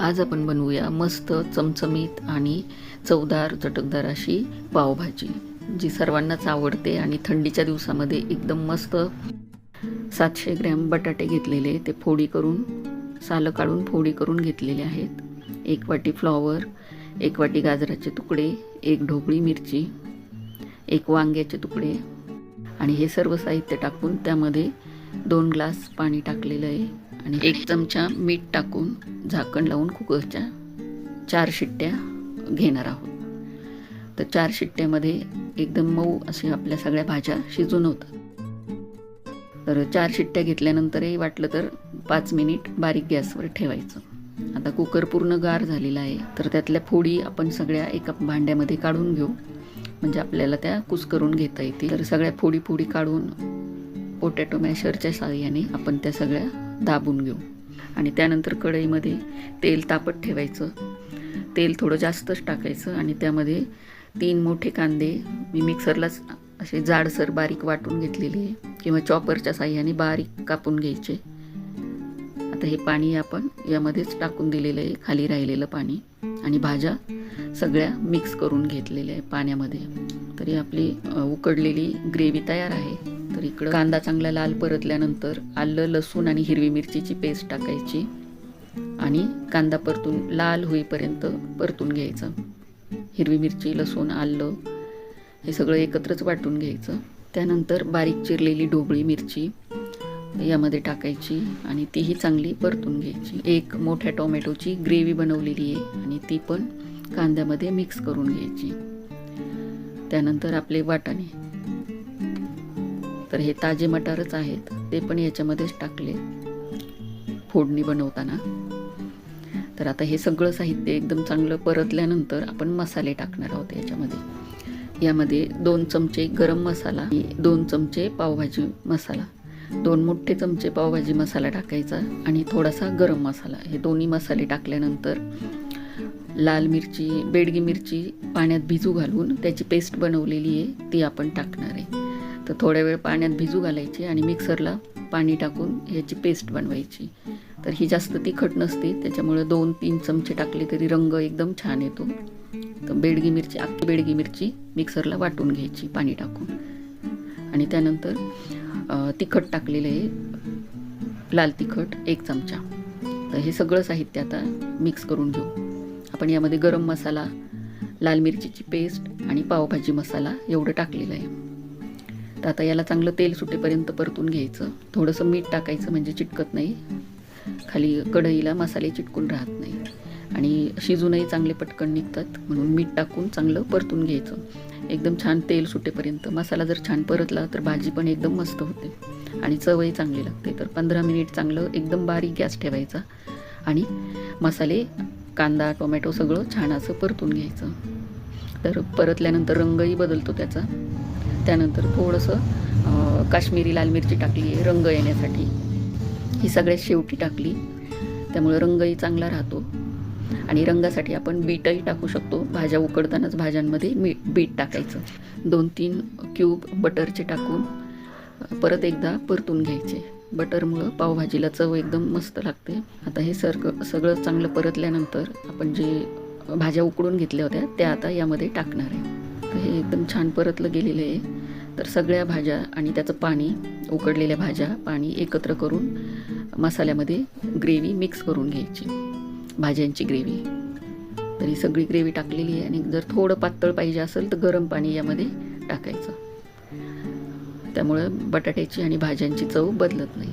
आज आपण बनवूया मस्त चमचमीत आणि चवदार चटकदार अशी पावभाजी जी सर्वांनाच आवडते आणि थंडीच्या दिवसामध्ये एकदम मस्त सातशे ग्रॅम बटाटे घेतलेले ते फोडी करून सालं काढून फोडी करून घेतलेले आहेत. एक वाटी फ्लॉवर एक वाटी गाजराचे तुकडे एक ढोबळी मिरची एक वांग्याचे तुकडे आणि हे सर्व साहित्य टाकून त्यामध्ये दोन ग्लास पाणी टाकलेलं आहे आणि एक चमचा मीठ टाकून झाकण लावून कुकरच्या चार शिट्ट्या घेणार आहोत. तर चार शिट्ट्यामध्ये एकदम मऊ असे आपल्या सगळ्या भाज्या शिजून होतात. तर चार शिट्ट्या घेतल्यानंतरही वाटलं तर पाच मिनिट बारीक गॅसवर ठेवायचं. आता कुकर पूर्ण गार झालेला आहे तर त्यातल्या फोडी आपण सगळ्या एका भांड्यामध्ये काढून घेऊ. म्हणजे आपल्याला त्या कुस्करून घेता येतील. तर सगळ्या फोडी फोडी काढून पोटॅटो मॅशरच्या साहाय्याने आपण त्या सगळ्या दाबून घेऊ. आणि त्यानंतर कढईमध्ये तेल तापत ठेवायचं. तेल थोडं जास्तच टाकायचं आणि त्यामध्ये तीन मोठे कांदे मी मिक्सरलाच असे जाडसर बारीक वाटून घेतलेले आहे किंवा चॉपरच्या साह्याने बारीक कापून घ्यायचे. आता हे पाणी आपण यामध्येच टाकून दिलेलं आहे खाली राहिलेलं पाणी आणि भाज्या सगळ्या मिक्स करून घेतलेल्या आहे पाण्यामध्ये. तरी आपली उकडलेली ग्रेव्ही तयार आहे. तर इकडं कांदा चांगला लाल परतल्यानंतर आलं लसूण आणि हिरवी मिरचीची पेस्ट टाकायची आणि कांदा परतून लाल होईपर्यंत परतून घ्यायचं. हिरवी मिरची लसूण आलं हे सगळं एकत्रच वाटून घ्यायचं. त्यानंतर बारीक चिरलेली ढोबळी मिरची यामध्ये टाकायची आणि तीही चांगली परतून घ्यायची. एक मोठ्या टोमॅटोची ग्रेव्ही बनवलेली आहे आणि ती पण कांद्यामध्ये मिक्स करून घ्यायची. त्यानंतर आपले वाटाणे. तर हे ताजे मटारच आहेत. ते पण याच्यामध्येच टाकले. फोडणी बनवताना. तर आता हे सगळं साहित्य एकदम चांगलं परतल्यानंतर आपण मसाले टाकणार आहोत याच्यामध्ये. यामध्ये दोन चमचे गरम मसाला दोन चमचे पावभाजी मसाला. दोन मोठे चमचे पावभाजी मसाला टाकायचा आणि थोडासा गरम मसाला. हे दोन्ही मसाले टाकल्यानंतर लाल मिरची बेडगी मिरची पाण्यात भिजू घालून त्याची पेस्ट बनवलेली आहे ती आपण टाकणार आहे. तर थोड्या वेळ पाण्यात भिजू घालायची आणि मिक्सरला पाणी टाकून ह्याची पेस्ट बनवायची. तर ही जास्त तिखट नसते त्याच्यामुळे दोन तीन चमचे टाकले तरी रंग एकदम छान येतो. तर बेडगी मिरची अख्खी बेडगी मिरची मिक्सरला वाटून घ्यायची पाणी टाकून. आणि त्यानंतर तिखट टाकलेलं आहे लाल तिखट एक चमचा. तर हे सगळं साहित्य आता मिक्स करून घेऊ. आपण यामध्ये गरम मसाला लाल मिरचीची पेस्ट आणि पावभाजी मसाला एवढं टाकलेलं आहे. तर आता याला चांगलं तेल सुटेपर्यंत परतून घ्यायचं. थोडंसं मीठ टाकायचं म्हणजे चिटकत नाही. खाली कढईला मसाले चिटकून राहत नाही. आणि शिजूनही चांगले पटकन निघतात. म्हणून मीठ टाकून चांगलं परतून घ्यायचं. एकदम छान तेल सुटेपर्यंत. मसाला जर छान परतला तर भाजी पण एकदम मस्त होते. आणि चवही चांगली लागते. तर पंधरा मिनिट चांगलं एकदम बारीक गॅस ठेवायचा. आणि मसाले कांदा टोमॅटो सगळं छान असं परतून घ्यायचं. तर परतल्यानंतर रंगही बदलतो त्याचा. त्यानंतर थोडंसं काश्मीरी लाल मिरची टाकली आहे रंग येण्यासाठी. ही सगळ्यात शेवटी टाकली. त्यामुळे रंगही चांगला राहतो. आणि रंगासाठी आपण बीटही टाकू शकतो. भाज्या उकडतानाच भाज्यांमध्ये मी बीट टाकायचं. दोन तीन क्यूब बटरचे टाकून परत एकदा परतून घ्यायचे. बटरमुळं पावभाजीला चव एकदम मस्त लागते. आता हे सर्ग सगळं चांगलं परतल्यानंतर आपण जे भाज्या उकडून घेतल्या होत्या त्या आता यामध्ये टाकणार आहे. तर हे एकदम छान परतलं गेलेलं आहे. तर सगळ्या भाज्या आणि त्याचं पाणी उकडलेल्या भाज्या पाणी एकत्र करून मसाल्यामध्ये ग्रेव्ही मिक्स करून घ्यायची. भाज्यांची ग्रेव्ही. तर ही सगळी ग्रेव्ही टाकलेली आहे आणि जर थोडं पातळ पाहिजे असेल तर गरम पाणी यामध्ये टाकायचं. त्यामुळं बटाट्याची आणि भाज्यांची चव बदलत नाही.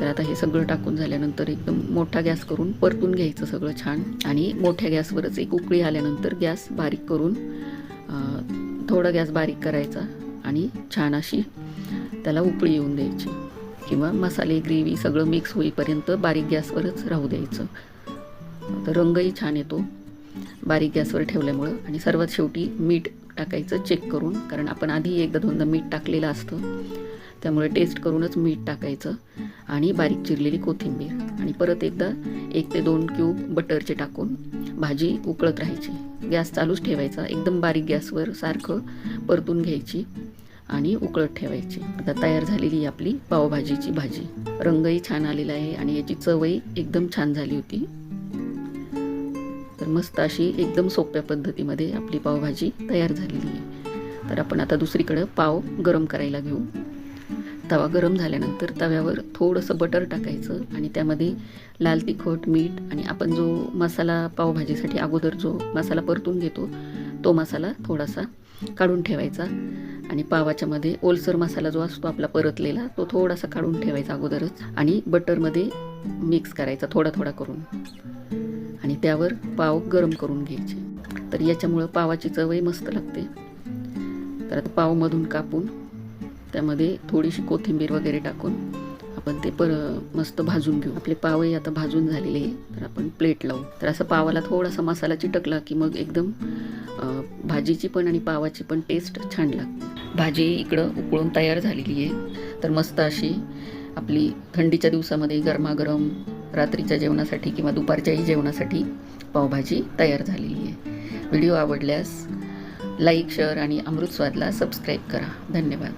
तर आता हे सगळं टाकून झाल्यानंतर एकदम मोठा गॅस करून परतून घ्यायचं सगळं छान. आणि मोठ्या गॅसवरच एक उकळी आल्यानंतर गॅस बारीक करून थोडा गॅस बारीक करायचा आणि छान अशी त्याला उकळी येऊन द्यायची. किंवा मसाले ग्रेव्ही सगळं मिक्स होईपर्यंत बारीक गॅसवरच राहू द्यायचं. तर रंगही छान येतो. बारीक गॅसवर ठेवल्यामुळं आणि सर्वात शेवटी मीठ टाकायचं चेक करून. कारण आपण आधी एकदा दोनदा मीठ टाकलेलं असतं. त्यामुळे टेस्ट करूनच मीठ टाकायचं. आणि बारीक चिरलेली कोथिंबीर. आणि परत एकदा एक ते दोन क्यूब बटरचे टाकून भाजी उकळत राहायची. गॅस चालूच ठेवायचा. एकदम बारीक गॅसवर सारखं परतून घ्यायची आणि उकळत ठेवायची. आता तयार झालेली ही आपली पावभाजीची भाजी. रंगही छान आलेला आहे आणि याची चवही एकदम छान झाली होती. मस्त अशी एकदम सोप्या पद्धतीमध्ये आपली पावभाजी तयार झालेली आहे. तर आपण आता दुसरीकडं पाव गरम करायला घेऊ. तवा गरम झाल्यानंतर तव्यावर थोडंसं बटर टाकायचं आणि त्यामध्ये लाल तिखट मीठ आणि आपण जो मसाला पावभाजीसाठी अगोदर जो मसाला परतून घेतो तो मसाला थोडासा काढून ठेवायचा. आणि पावाच्यामध्ये ओलसर मसाला जो असतो आपला परतलेला तो थोडासा काढून ठेवायचा अगोदरच आणि बटरमध्ये मिक्स करायचा थोडा थोडा करून. आणि त्यावर पाव गरम करून घ्यायचे. तर याच्यामुळं पावाची चवही मस्त लागते. तर आता पावमधून कापून त्यामध्ये थोडीशी कोथिंबीर वगैरे टाकून आपण ते पर मस्त भाजून घेऊ. आपले पावही आता भाजून झालेले आहे तर आपण प्लेट लावू. तर असं पावाला थोडासा मसाला चिटकला की मग एकदम भाजीची पण आणि पावाची पण टेस्ट छान लागते. भाजी इकडं उकळून तयार झालेली आहे. तर मस्त अशी आपली थंडीच्या दिवसामध्ये गरमागरम रात्रीच्या जेवणासाठी किंवा दुपारच्याही जेवणासाठी पावभाजी तयार झालेली आहे. व्हिडिओ आवडल्यास लाईक शेअर आणि अमृतस्वादला सबस्क्राईब करा. धन्यवाद.